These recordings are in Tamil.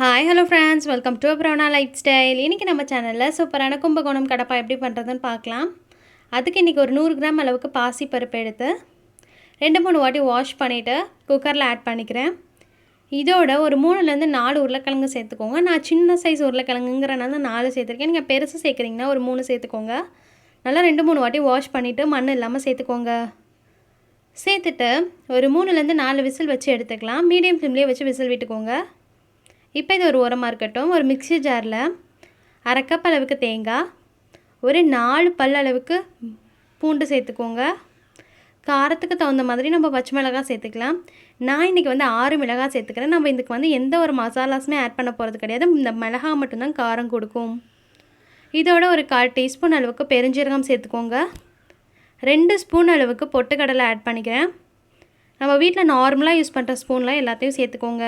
Hi hello friends welcome to ப்ரௌனா lifestyle இன்றைக்கி நம்ம சேனலில் சூப்பரான கும்பகோணம் கடப்பா எப்படி பண்ணுறதுன்னு பார்க்கலாம். அதுக்கு இன்றைக்கி ஒரு நூறு கிராம் அளவுக்கு பாசி பருப்பு எடுத்து ரெண்டு மூணு வாட்டி வாஷ் பண்ணிவிட்டு குக்கரில் ஆட் பண்ணிக்கிறேன். இதோட ஒரு மூணுலேருந்து நாலு உருளைக்கிழங்கு சேர்த்துக்கோங்க. நான் சின்ன சைஸ் உருளைக்கிழங்குங்கிறனால நாலு சேர்த்துருக்கேன். நீங்கள் பெருசு சேர்க்குறீங்கன்னா ஒரு மூணு சேர்த்துக்கோங்க. நல்லா ரெண்டு மூணு வாட்டி வாஷ் பண்ணிவிட்டு மண் இல்லாமல் சேர்த்துக்கோங்க. சேர்த்துட்டு ஒரு மூணுலேருந்து நாலு விசில் வச்சு எடுத்துக்கலாம். மீடியம் ஃப்ளேம்லேயே வச்சு விசில் விட்டுக்கோங்க. இப்போ இது ஒரு உரமாக இருக்கட்டும். ஒரு மிக்ஸி ஜாரில் அரைக்கப் அளவுக்கு தேங்காய் ஒரு நாலு பல் அளவுக்கு பூண்டு சேர்த்துக்கோங்க. காரத்துக்கு தகுந்த மாதிரி நம்ம பச்சை மிளகாய் சேர்த்துக்கலாம். நான் இன்றைக்கி வந்து ஆறு மிளகாய் சேர்த்துக்கிறேன். நம்ம இதுக்கு வந்து எந்த ஒரு மசாலாஸுமே ஆட் பண்ண போகிறது கிடையாது. இந்த மிளகா மட்டும்தான் காரம் கொடுக்கும். இதோட ஒரு கால் டீஸ்பூன் அளவுக்கு பெருஞ்சீரகம் சேர்த்துக்கோங்க. ரெண்டு ஸ்பூன் அளவுக்கு பொட்டுக்கடலை ஆட் பண்ணிக்கிறேன். நம்ம வீட்டில் நார்மலாக யூஸ் பண்ணுற ஸ்பூன்லாம் எல்லாத்தையும் சேர்த்துக்கோங்க.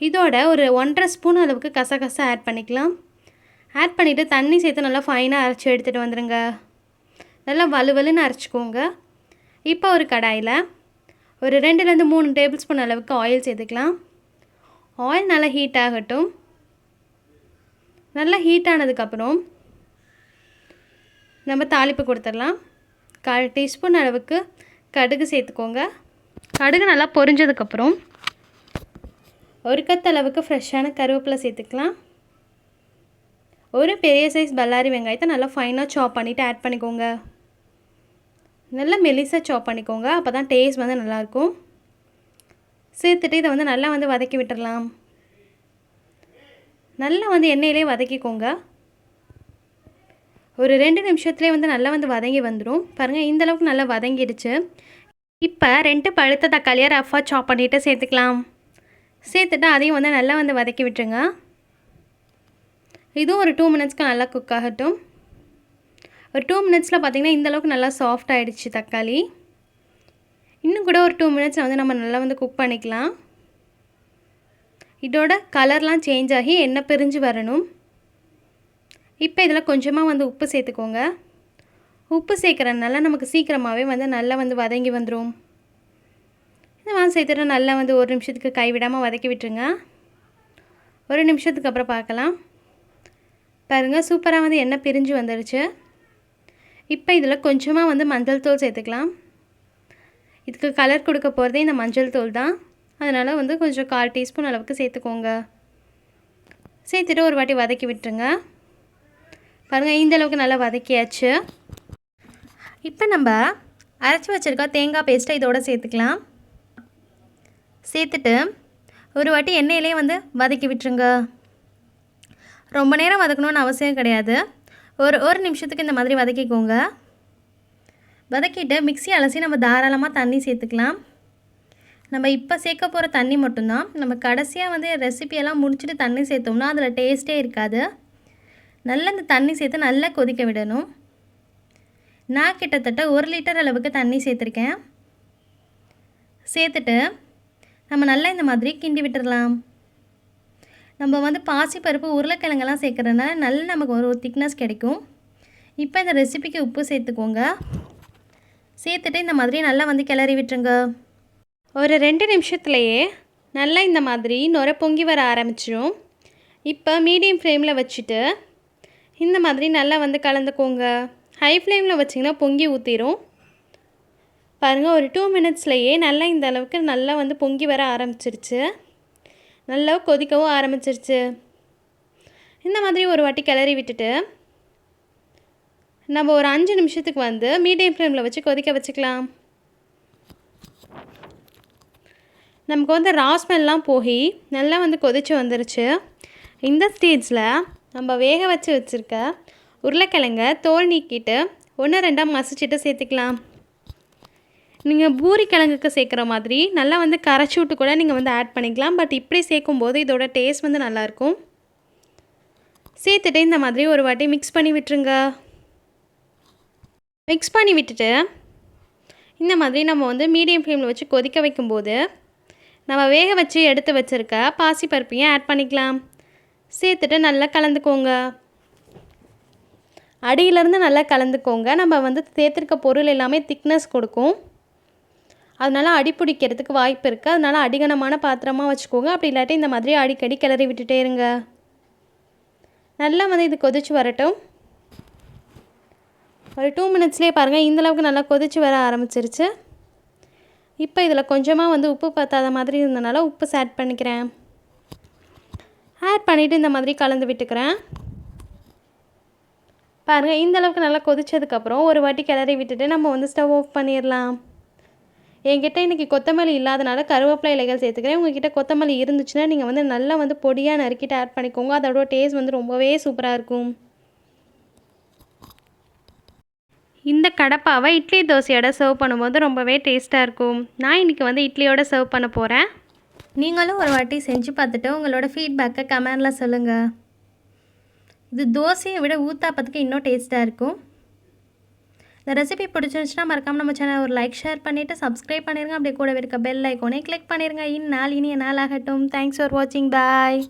இதோட ஒரு ஒன்றரை ஸ்பூன் அளவுக்கு கசகசா ஆட் பண்ணிக்கலாம். ஆட் பண்ணிவிட்டு தண்ணி சேர்த்து நல்லா ஃபைனாக அரைச்சி எடுத்துகிட்டு வந்துடுங்க நல்லா வலுவலுன்னு அரைச்சிக்கோங்க. இப்போ ஒரு கடாயில் ஒரு ரெண்டுலேருந்து மூணு டேபிள் ஸ்பூன் அளவுக்கு ஆயில் சேர்த்துக்கலாம். ஆயில் நல்லா ஹீட் ஆகட்டும். நல்லா ஹீட் ஆனதுக்கப்புறம் நம்ம தாளிப்பு கொடுத்துடலாம். கால் டீஸ்பூன் அளவுக்கு கடுகு சேர்த்துக்கோங்க. கடுகு நல்லா பொரிஞ்சதுக்கப்புறம் ஒரு கத்தளவுக்கு ஃப்ரெஷ்ஷான கருவேப்பிலை சேர்த்துக்கலாம். ஒரு பெரிய சைஸ் பல்லாரி வெங்காயத்தை நல்லா ஃபைனாக சாப் பண்ணிவிட்டு ஆட் பண்ணிக்கோங்க. நல்லா மெலிசாக சாப் பண்ணிக்கோங்க. அப்போ தான் டேஸ்ட் வந்து நல்லாயிருக்கும். சேர்த்துட்டு இதை வந்து நல்லா வந்து வதக்கி விட்டுடலாம் நல்லா வந்து எண்ணெயிலே வதக்கிக்கோங்க. ஒரு ரெண்டு நிமிஷத்துலேயே வந்து நல்லா வந்து வதங்கி வந்துடும் பாருங்கள் இந்தளவுக்கு நல்லா வதங்கிடுச்சு. இப்போ ரெண்டு பழுத்த தக்காளியாக ரஃபாக சாப் பண்ணிவிட்டு சேர்த்துக்கலாம். சேர்த்துட்டு அதையும் வந்து நல்லா வந்து வதக்கி விட்டுருங்க. இதுவும் ஒரு டூ மினிட்ஸ்க்கு நல்லா குக் ஆகட்டும். ஒரு டூ மினிட்ஸில் பார்த்திங்கன்னா இந்தளவுக்கு நல்லா சாஃப்ட் ஆகிடுச்சு தக்காளி. இன்னும் கூட ஒரு டூ மினிட்ஸில் வந்து நம்ம நல்லா வந்து குக் பண்ணிக்கலாம். இதோட கலர்லாம் சேஞ்ச் ஆகி எண்ணெய் பிரிஞ்சு வரணும். இப்போ இதில் கொஞ்சமாக வந்து உப்பு சேர்த்துக்கோங்க. உப்பு சேர்க்குறதுனால நமக்கு சீக்கிரமாகவே வந்து நல்லா வந்து வதங்கி வந்துடும் இந்த மாதிரி நல்லா வந்து ஒரு நிமிஷத்துக்கு கைவிடாமல் வதக்கி விட்டுருங்க. ஒரு நிமிஷத்துக்கு அப்புறம் பார்க்கலாம். பாருங்கள் சூப்பராக வந்து எண்ணெய் பிரிஞ்சு வந்துடுச்சு இப்போ இதில் கொஞ்சமாக வந்து மஞ்சள் தூள் சேர்த்துக்கலாம். இதுக்கு கலர் கொடுக்க போகிறதே இந்த மஞ்சள் தூள் தான். அதனால் வந்து கொஞ்சம் கால் டீஸ்பூன் அளவுக்கு சேர்த்துக்கோங்க. சேர்த்துட்டு ஒரு வாட்டி வதக்கி விட்டுருங்க. பாருங்கள் இந்த அளவுக்கு நல்லா வதக்கியாச்சு. இப்போ நம்ம அரைச்சி வச்சுருக்க தேங்காய் பேஸ்ட்டை இதோட சேர்த்துக்கலாம். சேர்த்துட்டு ஒரு வாட்டி எண்ணெயிலே வந்து வதக்கி விட்டுருங்க. ரொம்ப நேரம் வதக்கணும்னு அவசியம் கிடையாது. ஒரு ஒரு நிமிஷத்துக்கு இந்த மாதிரி வதக்கிக்கோங்க. வதக்கிட்டு மிக்சி அலசி நம்ம தாராளமாக தண்ணி சேர்த்துக்கலாம். நம்ம இப்போ சேர்க்க போகிற தண்ணி மட்டும்தான். நம்ம கடைசியாக வந்து ரெசிபியெல்லாம் முடிச்சுட்டு தண்ணி சேர்த்தோம்னா அதில் டேஸ்ட்டே இருக்காது. நல்லா இந்த தண்ணி சேர்த்து நல்லா கொதிக்க விடணும். நான் கிட்டத்தட்ட ஒரு லிட்டர் அளவுக்கு தண்ணி சேர்த்துருக்கேன். சேர்த்துட்டு நம்ம நல்லா இந்த மாதிரி கிண்டி விட்டுடலாம் நம்ம வந்து பாசிப்பருப்பு உருளைக்கிழங்கெல்லாம் சேர்க்குறதுனால நல்ல நமக்கு ஒரு திக்னஸ் கிடைக்கும். இப்போ இந்த ரெசிபிக்கு உப்பு சேர்த்துக்கோங்க. சேர்த்துட்டு இந்த மாதிரி நல்லா வந்து கிளறி விட்டுருங்க. ஒரு ரெண்டு நிமிஷத்துலையே நல்லா இந்த மாதிரி நுர பொங்கி வர ஆரம்பிச்சிடும் இப்போ மீடியம் ஃப்ளேமில் வச்சுட்டு இந்த மாதிரி நல்லா வந்து கலந்துக்கோங்க. ஹை ஃப்ளேமில் வச்சிங்கன்னா பொங்கி ஊற்றிடும் பாருங்கள் ஒரு டூ மினிட்ஸ்லையே நல்லா இந்த அளவுக்கு நல்லா வந்து பொங்கி வர ஆரம்பிச்சிருச்சு. நல்லா கொதிக்கவும் ஆரம்பிச்சிருச்சு. இந்த மாதிரி ஒரு வாட்டி கிளறி விட்டுட்டு நம்ம ஒரு அஞ்சு நிமிஷத்துக்கு வந்து மீடியம் ஃப்ளேமில் வச்சு கொதிக்க வச்சுக்கலாம். நமக்கு வந்து ராஸ்மெல்லாம் போய் நல்லா வந்து கொதித்து வந்துருச்சு. இந்த ஸ்டேஜில் நம்ம வேக வச்சு வச்சுருக்க உருளைக்கிழங்க தோல் நீக்கிட்டு ஒன்று ரெண்டாக மசிச்சுட்டு சேர்த்துக்கலாம். நீங்கள் பூரி கிழங்குக்கு சேர்க்குற மாதிரி நல்லா வந்து கரைச்சி விட்டு கூட நீங்கள் வந்து ஆட் பண்ணிக்கலாம். பட் இப்படி சேர்க்கும்போது இதோட டேஸ்ட் வந்து நல்லாயிருக்கும். சேர்த்துட்டு இந்த மாதிரி ஒரு வாட்டி மிக்ஸ் பண்ணி விட்டுருங்க. மிக்ஸ் பண்ணி விட்டுட்டு இந்த மாதிரி நம்ம வந்து மீடியம் ஃப்ளேமில் வச்சு கொதிக்க வைக்கும்போது நம்ம வேக வச்சு எடுத்து வச்சுருக்க பாசி பருப்பையும் ஆட் பண்ணிக்கலாம். சேர்த்துட்டு நல்லா கலந்துக்கோங்க. அடியிலேருந்து நல்லா கலந்துக்கோங்க. நம்ம வந்து சேர்த்துருக்க பொருள் எல்லாமே திக்னஸ் கொடுக்கும். அதனால அடி பிடிக்கிறதுக்கு வாய்ப்பு இருக்குது அதனால அடிகனமான பாத்திரமாக வச்சுக்கோங்க. அப்படி இல்லாட்டி இந்த மாதிரி அடிக்கடி கிளறி விட்டுட்டே இருங்க. நல்லா வந்து இது கொதிச்சு வரட்டும். ஒரு டூ மினிட்ஸ்லேயே பாருங்கள் இந்தளவுக்கு நல்லா கொதிச்சு வர ஆரம்பிச்சிருச்சு. இப்போ இதில் கொஞ்சமாக வந்து உப்பு பத்தாத மாதிரி இருந்தனால உப்பு ஆட் பண்ணிக்கிறேன். ஆட் பண்ணிவிட்டு இந்த மாதிரி கலந்து விட்டுக்கிறேன். பாருங்கள் இந்த அளவுக்கு நல்லா கொதிச்சதுக்கப்புறம் ஒரு வாட்டி கிளறி விட்டுட்டு நம்ம வந்து ஸ்டவ் ஆஃப் பண்ணிடலாம் என்கிட்ட இன்றைக்கி கொத்தமல்லி இல்லாதனால கருவேப்பிலை இலைகள் சேர்த்துக்கிறேன். உங்ககிட்ட கொத்தமல்லி இருந்துச்சுன்னா நீங்கள் வந்து நல்லா வந்து பொடியாக நறுக்கிட்டு ஆட் பண்ணிக்கோங்க. அதோட டேஸ்ட் வந்து ரொம்பவே சூப்பராக இருக்கும். இந்த கடப்பாவை இட்லி தோசையோட சர்வ் பண்ணும்போது ரொம்பவே டேஸ்ட்டாக இருக்கும். நான் இன்றைக்கி வந்து இட்லியோட சர்வ் பண்ண போகிறேன் நீங்களும் ஒரு வாட்டி செஞ்சு பார்த்துட்டு உங்களோட ஃபீட்பேக்கை கமெண்டில் சொல்லுங்கள் இது தோசையை விட ஊத்தாப்பத்துக்கு இன்னும் டேஸ்ட்டாக இருக்கும். இந்த ரெசிபி பிடிச்சிருந்துச்சுன்னா மறக்காமல் நம்ம சேனல் ஒரு லைக் ஷேர் பண்ணிவிட்டு சப்ஸ்கிரைப் பண்ணிடுங்க அப்படியே கூட இருக்க பெல் ஐக்கோனே கிளிக் பண்ணிடுங்க இந்நாள் இனிய நாள் ஆகட்டும். தேங்க்ஸ் ஃபார் வாட்சிங் பாய்